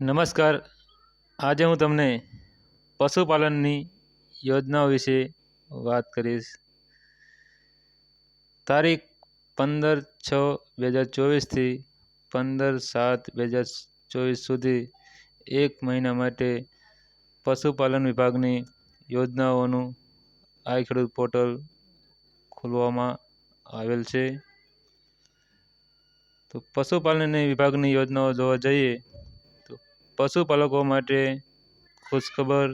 નમસ્કાર. આજે હું તમને પશુપાલનની યોજનાઓ વિશે વાત કરીશ. તારીખ પંદર છ બે હજાર ચોવીસથી પંદર સાત બે હજાર ચોવીસ સુધી એક મહિના માટે પશુપાલન વિભાગની યોજનાઓનું આઈ ખેડૂત પોર્ટલ ખોલવામાં આવેલ છે. તો પશુપાલનની વિભાગની યોજનાઓ જોવા જઈએ પશુપાલકો માટે ખુશખબર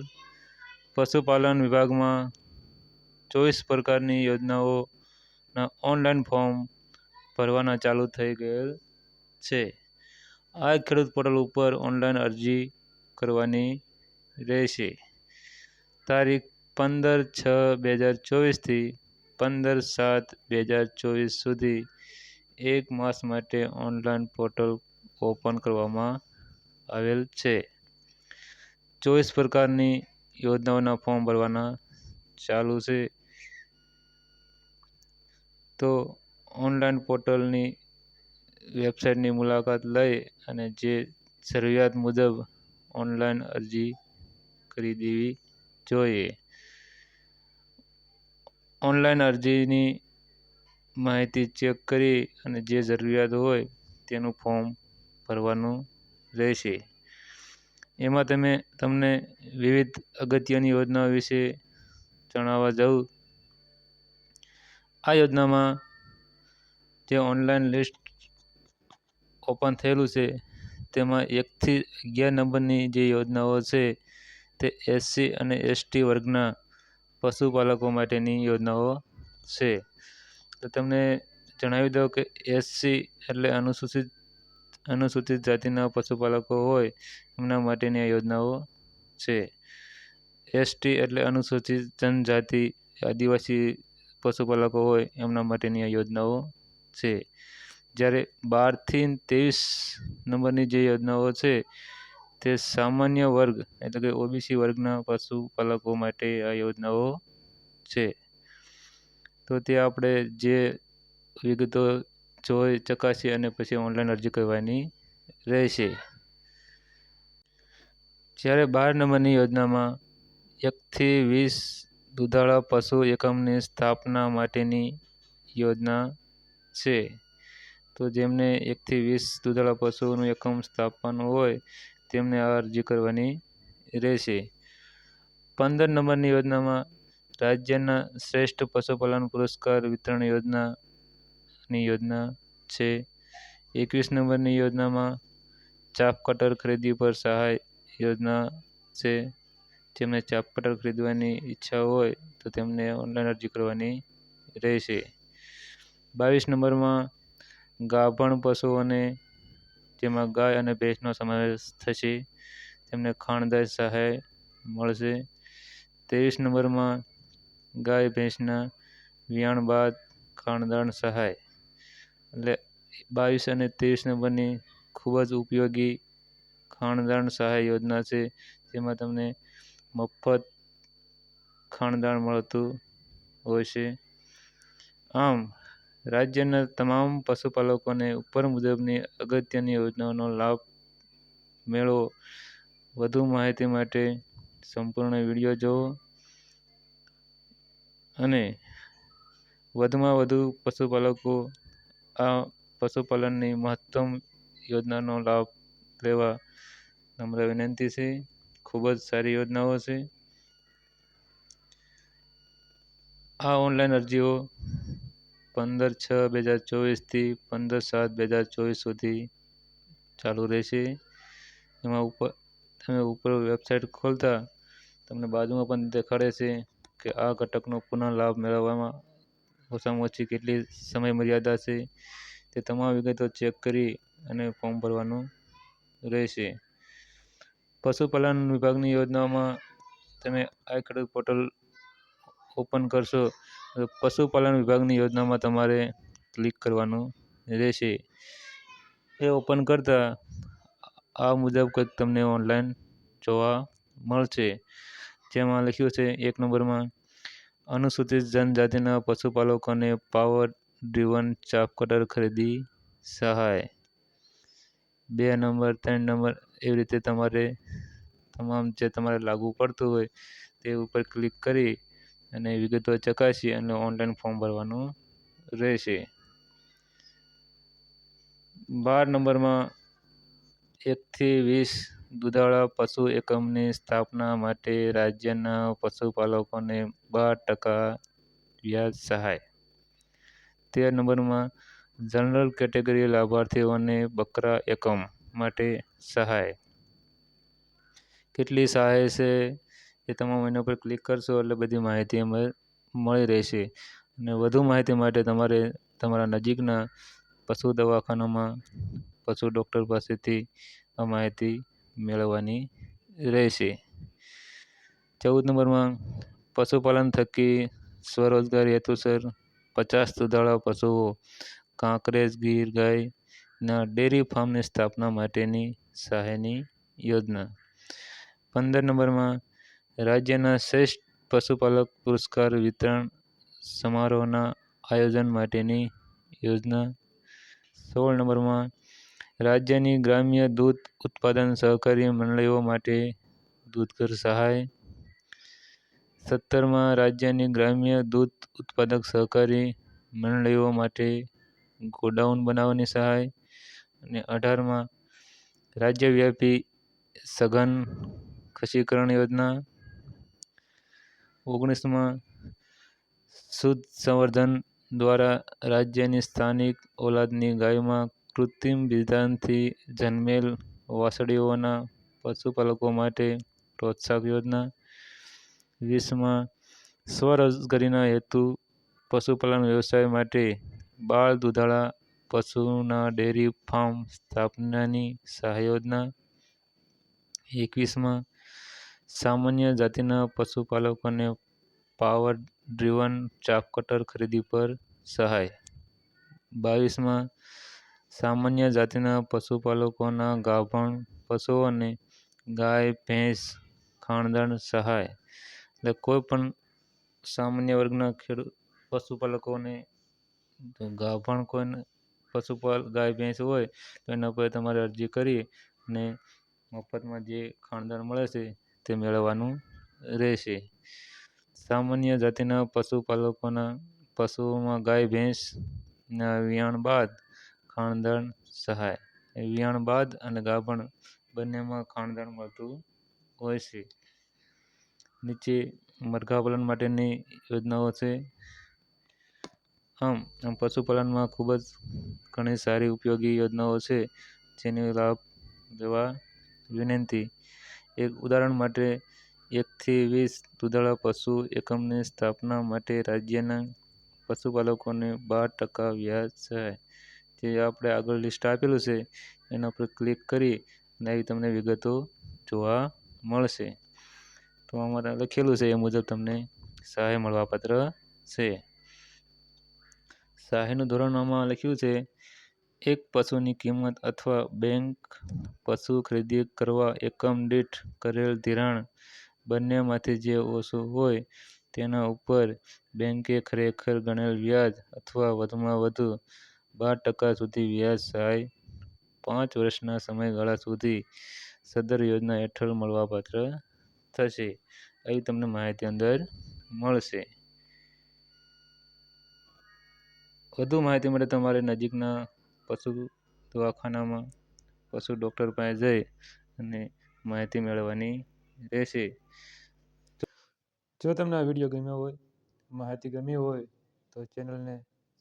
પશુપાલન વિભાગમાં ચોવીસ પ્રકારની યોજનાઓના ઓનલાઈન ફોર્મ ભરવાના ચાલુ થઈ ગયેલ છે. આ ખેડૂત પોર્ટલ ઉપર ઓનલાઈન અરજી કરવાની રહેશે. તારીખ પંદર છ બે હજાર ચોવીસથી પંદર સાત બે હજાર ચોવીસ સુધી એક માસ માટે ઓનલાઈન પોર્ટલ ઓપન કરવામાં આવેલ છે. ચોવીસ પ્રકારની યોજનાઓના ફોર્મ ભરવાના ચાલુ છે. તો ઓનલાઈન પોર્ટલની વેબસાઇટની મુલાકાત લઈ અને જે જરૂરિયાત મુજબ ઓનલાઈન અરજી કરી દેવી જોઈએ. ઓનલાઈન અરજીની માહિતી ચેક કરી અને જે જરૂરિયાત હોય તેનું ફોર્મ ભરવાનું રહેશે. એમાં તમે, તમને વિવિધ અગત્યની યોજનાઓ વિશે જણાવવા જાઉં. આ યોજનામાં જે ઓનલાઈન લિસ્ટ ઓપન થયેલું છે, તેમાં એકથી અગિયાર નંબરની જે યોજનાઓ છે, તે એસસી અને એસટી વર્ગના પશુપાલકો માટેની યોજનાઓ છે. તો તમને જણાવી દઉં કે એસસી એટલે અનુસૂચિત અનુસૂચિત જાતિના પશુપાલકો હોય, એમના માટેની આ યોજનાઓ છે. એસટી એટલે અનુસૂચિત જનજાતિ આદિવાસી પશુપાલકો હોય, એમના માટેની આ યોજનાઓ છે. જ્યારે બારથી ત્રેવીસ નંબરની જે યોજનાઓ છે, તે સામાન્ય વર્ગ એટલે કે ઓબીસી વર્ગના પશુપાલકો માટે આ યોજનાઓ છે. તો તે આપણે જે વિગતો જોઈ ચકાસી અને પછી ઓનલાઈન અરજી કરવાની રહેશે. જ્યારે બાર નંબરની યોજનામાં એકથી વીસ દુધાળા પશુ એકમની સ્થાપના માટેની યોજના છે, તો જેમને એકથી વીસ દુધાળા પશુઓનું એકમ સ્થાપવાનું હોય, તેમને આ અરજી કરવાની રહેશે. પંદર નંબરની યોજનામાં રાજ્યના શ્રેષ્ઠ પશુપાલન પુરસ્કાર વિતરણ યોજનાની યોજના છે. એકવીસ નંબરની યોજનામાં ચાપ કટર ખરીદી પર સહાય યોજના છે. જેમને ચાપ કટર ખરીદવાની ઈચ્છા હોય તો તેમને ઓનલાઈન અરજી કરવાની રહેશે. બાવીસ નંબરમાં ગાભણ પશુઓને, જેમાં ગાય અને ભેંસનો સમાવેશ થશે, તેમને ખાણદાય સહાય મળશે. ત્રેવીસ નંબરમાં ગાય, ભેંસના વિયાણ બાદ ખાણદાણ સહાય એટલે બાવીસ અને ત્રેવીસ નંબરની ખૂબ જ ઉપયોગી ખાણદાણ સહાય યોજના છે, જેમાં તમને મફત ખાણદાણ મળતું હોય છે. આમ, રાજ્યના તમામ પશુપાલકોને ઉપર મુજબની અગત્યની યોજનાઓનો લાભ મેળવો. વધુ માહિતી માટે સંપૂર્ણ વીડિયો જોવો અને વધુમાં વધુ પશુપાલકો આ પશુપાલનની મહત્તમ યોજનાનો લાભ લેવા નમ્ર વિનંતી છે. ખૂબ જ સારી યોજનાઓ છે. આ ઓનલાઈન અરજીઓ પંદર છ બે હજાર ચોવીસથી પંદર સાત બે હજાર ચોવીસ સુધી ચાલુ રહેશે. એમાં ઉપર, તમે ઉપર વેબસાઇટ ખોલતા તમને બાજુમાં પણ દેખાડે છે કે આ ઘટકનો પુનઃ લાભ મેળવવામાં ઓછામાં ઓછી કેટલી સમય મર્યાદા છે તે તમામ વિગતો ચેક કરી અને ફોર્મ ભરવાનું રહેશે. પશુપાલન વિભાગની યોજનાઓમાં તમે આ ખેડૂત પોર્ટલ ઓપન કરશો તો પશુપાલન વિભાગની યોજનામાં તમારે ક્લિક કરવાનું રહેશે. એ ઓપન કરતાં આ મુજબ કંઈક તમને ઓનલાઈન જોવા મળશે. જેમાં લખ્યું છે, એક નંબરમાં અનુસૂચિત જનજાતિના પશુપાલકોને પાવર ડ્રીવન ચાપ કટર ખરીદી સહાય. બે નંબર ત્રણ નંબર એવી રીતે તમારે તમામ જે તમારે લાગુ પડતું હોય તે ઉપર ક્લિક કરી અને વિગતો ચકાસી અને ઓનલાઈન ફોર્મ ભરવાનું રહેશે. બાર નંબરમાં એકથી વીસ દુધાળા પશુ એકમની સ્થાપના માટે રાજ્યના પશુપાલકોને બાર ટકા વ્યાજ સહાય. તેર નંબરમાં, જનરલ કેટેગરી લાભાર્થીઓને બકરા એકમ માટે સહાય. કેટલી સહાય છે એ તમામ એના પર ક્લિક કરશો એટલે બધી માહિતી અમે મળી રહેશે. અને વધુ માહિતી માટે તમારે તમારા નજીકના પશુ દવાખાનામાં પશુ ડૉક્ટર પાસેથી આ માહિતી મેળવવાની રહેશે. ચૌદ નંબરમાં પશુપાલન થકી સ્વરોજગારી હેતુસર પચાસ દુધાળા પશુઓ, કાંકરેજ, ગીર, ગાયના ડેરી ફાર્મની સ્થાપના માટેની સહાયની યોજના. પંદર નંબરમાં રાજ્યના શ્રેષ્ઠ પશુપાલક પુરસ્કાર વિતરણ સમારોહના આયોજન માટેની યોજના. સોળ નંબરમાં રાજ્યની ગ્રામ્ય દૂધ ઉત્પાદન સહકારી મંડળીઓ માટે દૂધઘર સહાય. સત્તરમાં, રાજ્યની ગ્રામ્ય દૂધ ઉત્પાદક સહકારી મંડળીઓ માટે ગોડાઉન બનાવવાની સહાય. અને અઢારમાં, રાજ્યવ્યાપી સઘન ખસીકરણ યોજના. ઓગણીસમાં, શુદ્ધ સંવર્ધન દ્વારા રાજ્યની સ્થાનિક ઓલાદની ગાયોમાં કૃત્રિમ વિધાનથી જન્મેલ વાછરડીઓના પશુપાલકો માટે પ્રોત્સાહક યોજના. વીસમાં સ્વરોજગારીના હેતુ પશુપાલન વ્યવસાય માટે બાળ દુધાળા પશુના ડેરી ફાર્મ સ્થાપનાની સહાય યોજના. એકવીસમાં સામાન્ય જાતિના પશુપાલકોને પાવર ડ્રીવન ચાફ કટર ખરીદી પર સહાય. બાવીસમાં સામાન્ય જાતિના પશુપાલકોના ગાભણ, પશુઓને ગાય, ભેંસ ખાણદણ સહાય એટલે કોઈ પણ સામાન્ય વર્ગના ખેડૂત પશુપાલકોને ગાભણ કોઈને પશુપાલ, ગાય, ભેંસ હોય તો એના પર તમારે અરજી કરી અને મફતમાં જે ખાણદણ મળે છે તે મેળવવાનું રહેશે. સામાન્ય જાતિના પશુપાલકોના પશુઓમાં ગાય ભેંસના વિયાણ બાદ ખાણદણ સહાય. વિયાણ બાદ અને ગાભણ બંનેમાં ખાણદણ મળતું હોય છે. નીચે મરઘાપાલન માટેની યોજનાઓ છે. આમ આમ પશુપાલનમાં ખૂબ જ ઘણી સારી ઉપયોગી યોજનાઓ છે, જેનો લાભ લેવા વિનંતી. એક ઉદાહરણ માટે, એકથી વીસ દૂધાળા પશુ એકમની સ્થાપના માટે રાજ્યના પશુપાલકોને બાર ટકા વ્યાજ સહાય. જે આપણે આગળ લિસ્ટ આપેલું છે, એના પર ક્લિક કરી અને તમને વિગતો જોવા મળશે. તો અમારે લખેલું છે એ મુજબ તમને સહાય મળવાપાત્ર છે. સહાયનું ધોરણ આમાં લખ્યું છે, એક પશુની કિંમત અથવા બેંક પશુ ખરીદી કરવા એકમ દીઠ કરેલ ધિરાણ બંનેમાંથી જે ઓછું હોય તેના ઉપર બેંકે ખરેખર ગણેલ વ્યાજ અથવા વધુમાં વધુ બાર ટકા સુધી વ્યાજ સહાય પાંચ વર્ષના સમયગાળા સુધી સદર યોજના હેઠળ મળવાપાત્ર થશે. આવી તમને માહિતી અંદર મળશે. વધુ માહિતી માટે તમારે નજીકના પશુ દવાખાનામાં પશુ ડૉક્ટર પાસે જઈ અને માહિતી મેળવવાની રહેશે. જો તમને આ વીડિયો ગમ્યો હોય, માહિતી ગમી હોય, તો ચેનલને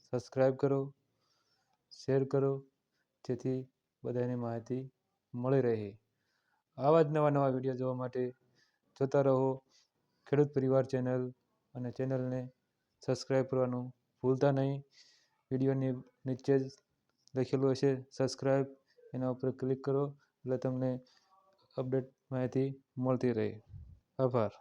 સબસ્ક્રાઈબ કરો. શેર કરો, જેથી બધાને માહિતી મળી રહે. આવા જ નવા નવા વીડિયો જોવા માટે જોતા રહો ખેડૂત પરિવાર ચેનલ અને ચેનલને સબસ્ક્રાઈબ કરવાનું ભૂલતા નહીં. વિડીયોની નીચે જ લખેલું હશે સબસ્ક્રાઈબ એના ઉપર ક્લિક કરો એટલે તમને અપડેટ માહિતી મળતી રહે. આભાર.